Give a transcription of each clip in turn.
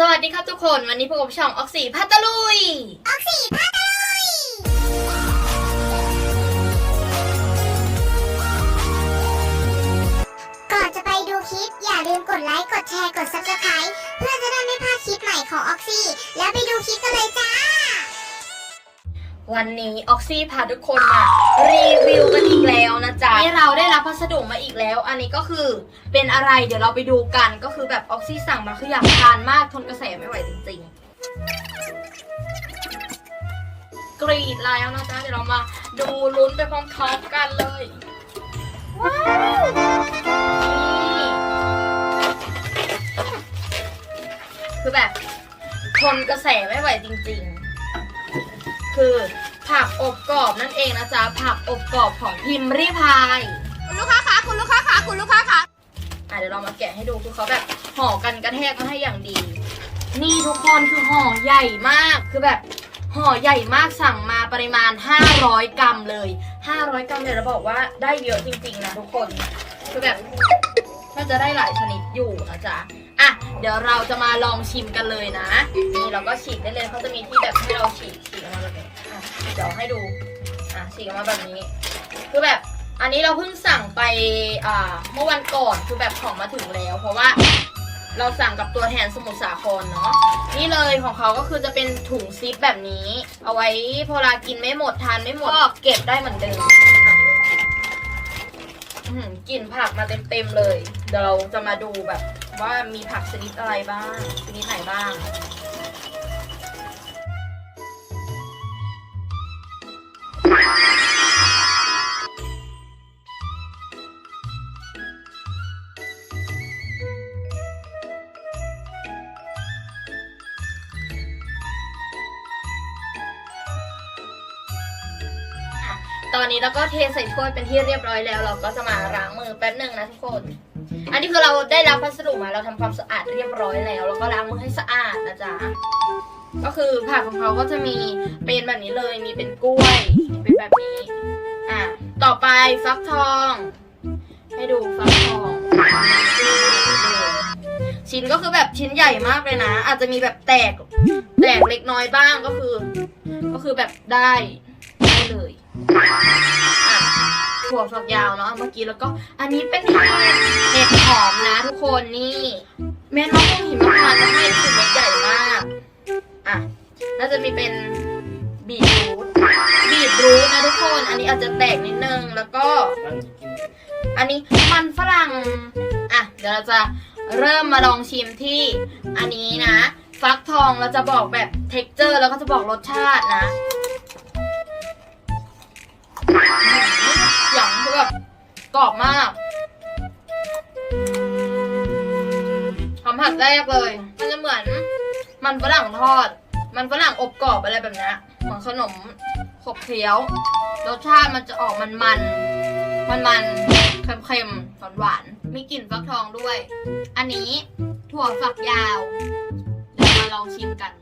สวัสดีครับทุกคนวันนี้พบกับช่องออกสีพัตลุย ออกสี่พัตลุย ก่อนจะไปดูคลิป อย่าลืมกดไลค์ กดแชร์ กด subscribe เพื่อจะได้ไม่พลาดคลิปใหม่ของออกซี่ แล้วไปดูคลิปกันเลยจ้า วันนี้ออกซี่พาทุกคนมารีวิวกันอีกแล้วนะจ๊ะนี่เราได้รับพัสดุมาอีกแล้ว อันนี้ก็คือเป็นอะไรเดี๋ยวเราไปดูกันก็คือแบบออกซี่สั่งมาคืออยากทานมากทนกระแสไม่ไหวจริงๆ กรีดแล้วนะจ๊ะเดี๋ยวเรามาดูลุ้นไปพร้อมๆกันเลยว้าวนี่คือแบบทนกระแสไม่ไหวจริง ๆ คือ ผักอบกรอบนั่นเองนะจ๊ะผักอบกรอบของพิมพ์ริพายคุณลูกค้าคะคุณลูกค้าคะคุณลูกค้าคะอะเดี๋ยวเรามาแกะให้ดูคือเขาแบบห่อกันกระแทกมาให้อย่างดี นี่ทุกคนคือห่อใหญ่มากคือแบบห่อใหญ่มากสั่งมาปริมาณ 500 กรัมเลย 500 กรัมเนี่ยเราบอกว่าได้เยอะจริงๆนะทุกคนคือแบบน่าจะได้หลายชนิดอยู่นะจ๊ะอะเดี๋ยวเราจะมาลองชิมกันเลยนะนี่เราก็ฉีกได้เลยเขาจะมีที่แบบให้เราฉีกฉีกออกมาแบบนี้ อะเดี๋ยวให้ดูอะฉีกออกมาแบบนี้ คือแบบอันนี้เราเพิ่งสั่งไปอ่าเมื่อวันก่อนคือแบบของมาถึงแล้ว เพราะว่าเราสั่งกับตัวแทนสมุทรสาครเนาะนี่เลยของเขาก็คือจะเป็นถุงซิปแบบนี้ เอาไว้พอเวลากินไม่หมดทานไม่หมดก็เก็บได้เหมือนเดิมกลิ่นผักมาเต็มๆเลย เดี๋ยวเราจะมาดูแบบว่ามีผักชนิดอะไรบ้างชนิดไหนบ้าง ตอนนี้เราก็เทใส่ถ้วยเป็นที่เรียบร้อยแล้ว เราก็จะมาล้างมือแป๊บหนึ่งนะทุกคน อันนี้คือเราได้รับพัสดุมาเราทำความสะอาดเรียบร้อยแล้วแล้วก็ล้างมือให้สะอาดนะจ๊ะก็คือผักของเขาก็จะมีเป็นแบบนี้เลยมีเป็นกล้วยเป็นแบบนี้อะต่อไปฟักทอง ให้ดูฟักทองชิ้นก็คือแบบชิ้นใหญ่มากเลยนะ อาจจะมีแบบแตกแตกเล็กน้อยบ้างก็คือ ก็คือแบบได้ได้ เลยถั่วฝักยาวเนาะเมื่อกี้แล้วก็อันนี้เป็นเห็ดหอมนะทุกคนนี่เม็ดมะม่งหิมพานต์จะให้คือเม็ดใหญ่มากอะน่าจะมีเป็นบีทรูทบีทรูทนะทุกคน อันนี้อาจจะแตกนิดนึงแล้วก็ อันนี้มันฝรั่งอะเดี๋ยวเราจะเริ่มมาลองชิมที่อันนี้นะ ฟักทองเราจะบอกแบบเท็กเจอร์ แล้วก็จะบอกรสชาตินะ อย่างคือแบบกรอบมากหอมผัดแรกเลย มันจะเหมือน มันฝรั่งทอด มันฝรั่งอบกรอบอะไรแบบนี้เหมือนขนมขบเคี้ยว รสชาติมันจะออกมันมันมันมันๆเค็มๆหวานหวานมีกลิ่นฟักทองด้วย อันนี้ถั่วฝักยาว เดี๋ยวมาลองชิมกัน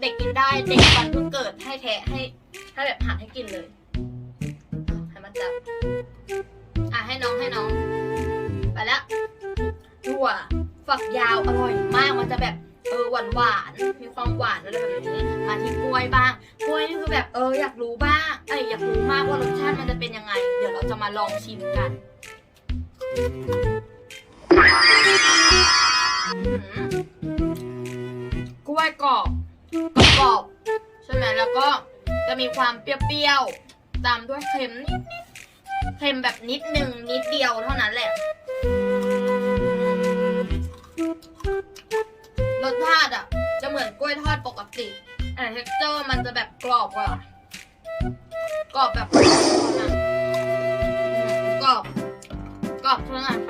เด็กกินได้ เด็กฟันเพิ่งเกิดให้แทะให้ให้แบบหัดให้กินเลยให้มันจับอะให้น้องให้น้อง ไปแล้วถั่วฝักยาวอร่อยมากมันจะแบบเออหวานหวานมีความหวานอะไรแบบนี้มาที่กล้วยบ้างกล้วยนี่คือแบบเอออยากรู้บ้างเอ้ยอยากรู้มากว่ารสชาติมันจะเป็นยังไง เดี๋ยวเราจะมาลองชิมกันกล้วยกรอบ กรอบใช่ไหมแล้วก็จะมีความเปรี้ยวๆตามด้วยเค็มนิดๆเค็มแบบนิดนึงนิดเดียวเท่านั้นแหละรสชาติอะ จะเหมือนกล้วยทอดปกติแต่เท็กเจอร์มันจะแบบกรอบกว่ากรอบแบบกรอบกรอบขนาดพ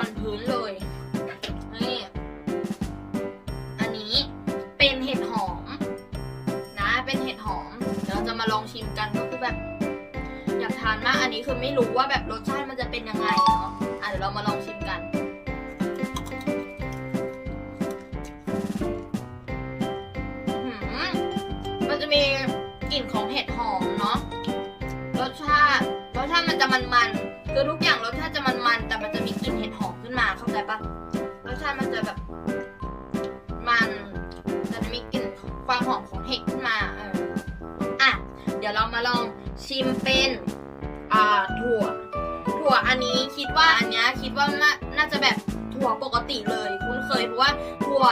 ันพื้น รู้ว่าแบบรสชาติมันจะเป็นยังไงเนาะอะเดี๋ยวเรามาลองชิมกันมันจะมีกลิ่นของเห็ดหอมเนาะ รสชาติรสชาติมันจะมันๆคือทุกอย่างรสชาติจะมันๆแต่มันจะมีกลิ่นเห็ดหอมขึ้นมาเข้าใจปะรสชาติมันจะแบบ มันแต่จะมีกลิ่นความหอมของเห็ดขึ้นมาเอออะ เดี๋ยวเรามาลองชิมเป็น ว่าอันเนี้ยคิดว่าน่าจะแบบถั่วปกติเลยคุ้นเคยเพราะว่าถั่ว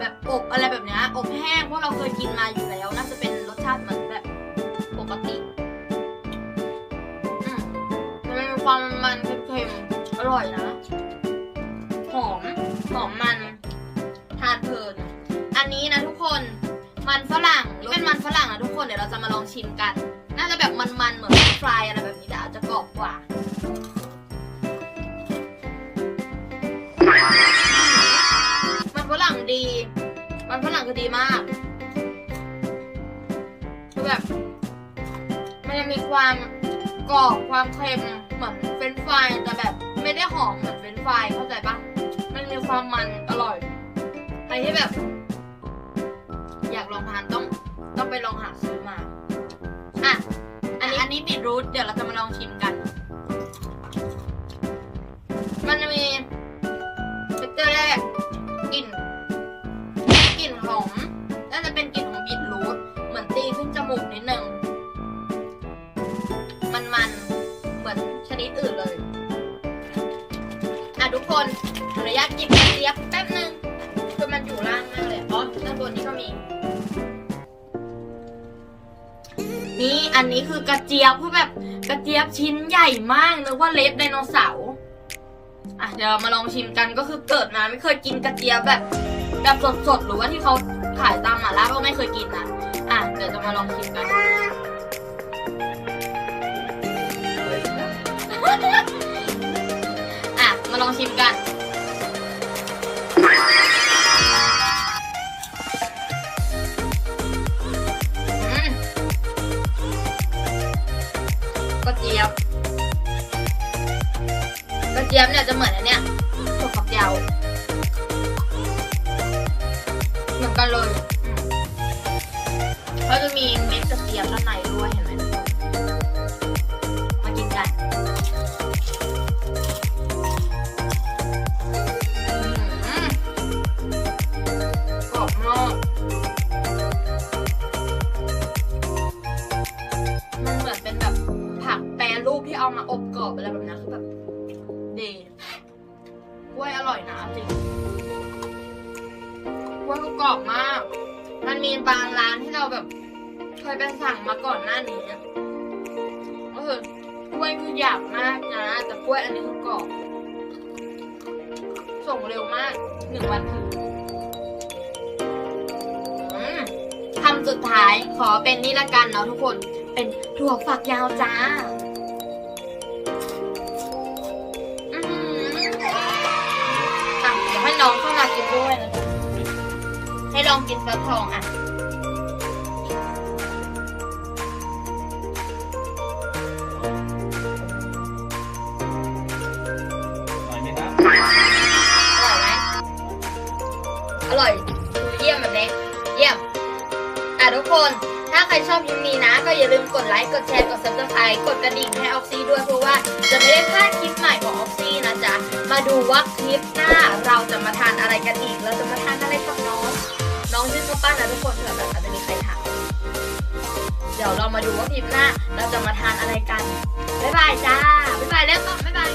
แบบอบอะไรแบบเนี้ยอบแห้งพวกเราเคยกินมาอยู่แล้ว น่าจะเป็นรสชาติเหมือนแบบปกติอืมมันมีความมันเค็มๆอร่อยนะหอมหอมมันทานเพลินอันนี้นะทุกคนมันฝรั่งนี่เป็นมันฝรั่งนะทุกคนเดี๋ยวเราจะมาลองชิมกัน น่าจะแบบมันๆเหมือนฟรายอะไรแบบนี้แต่อาจจะกรอบกว่า มันฝรั่งคือดีมากคือแบบมันจะมีความกรอบความเค็มเหมือนเฟรนฟรายแต่แบบไม่ได้หอมเหมือนเฟรนฟรายเข้าใจปะมันมีความมันอร่อยใครที่แบบ อยากลองทานต้องต้องไปลองหาซื้อมาอะอันนี้อันนี้บีทรูทเดี๋ยวเราจะมาลองชิมกัน มันจะมี เป็นกลิ่นของบีทรูทเหมือนตีขึ้นจมูกนิดนึง มันมันเหมือนชนิดอื่นเลย อะทุกคนขออนุญาตหยิบกระเจี๊ยบแป๊บนึงคือมันอยู่ล่างมากเลยอ๋อด้านบนนี้ก็มี นี่อันนี้คือกระเจี๊ยบคือแบบกระเจี๊ยบชิ้นใหญ่มากนึกว่าเล็บไดโนเสาร์อะเดี๋ยวมาลองชิมกันก็คือเกิดมาไม่เคยกินกระเจี๊ยบแบบ แบบสดๆ หรือว่าที่เขาขายตามหมาล่าก็ไม่เคยกินนะอะเดี๋ยวจะมาลองชิมกันอะมาลองชิมกันกระเจี๊ยบกระเจี๊ยบเนี่ยจะเหมือนอันเนี้ย อบกรอบอะไรแบบนี้คือแบบดีกล้วยอร่อยนะจริงกล้วยก็กรอบมาก มันมีบางร้านที่เราแบบ เคยไปสั่งมาก่อนหน้านี้ก็คือกล้วยคือหยาบมากนะ แต่กล้วยอันนี้คือกรอบ ส่งเร็วมากหนึ่งวันถึงคำสุดท้ายขอเป็นนี่ละกันเนาะทุกคน เป็นถั่วฝักยาวจ้า องกินฟักทองอะอร่อยไหมครับอร่อยไหมอร่อย เยี่ยมแบบนี้เยี่ยม อะทุกคน ถ้าใครชอบคลิปนี้นะ ก็อย่าลืมกดไลค์ กดแชร์ กด subscribe กดกระดิ่งให้ออกซี่ด้วยเพราะว่าจะไม่ได้พลาดคลิปใหม่ของออกซี่นะจ๊ะ มาดูว่าคลิปหน้าเราจะมาทานอะไรกันอีก เราจะมาทาน องชื่อข้าวปั้นนะทุกคนเผื่อแบบอาจจะมีใครถามเดี๋ยวเรามาดูว่าคลิปหน้า เราจะมาทานอะไรกัน บ๊ายบายจ้า บ๊ายบายแล้วก็บ๊ายบาย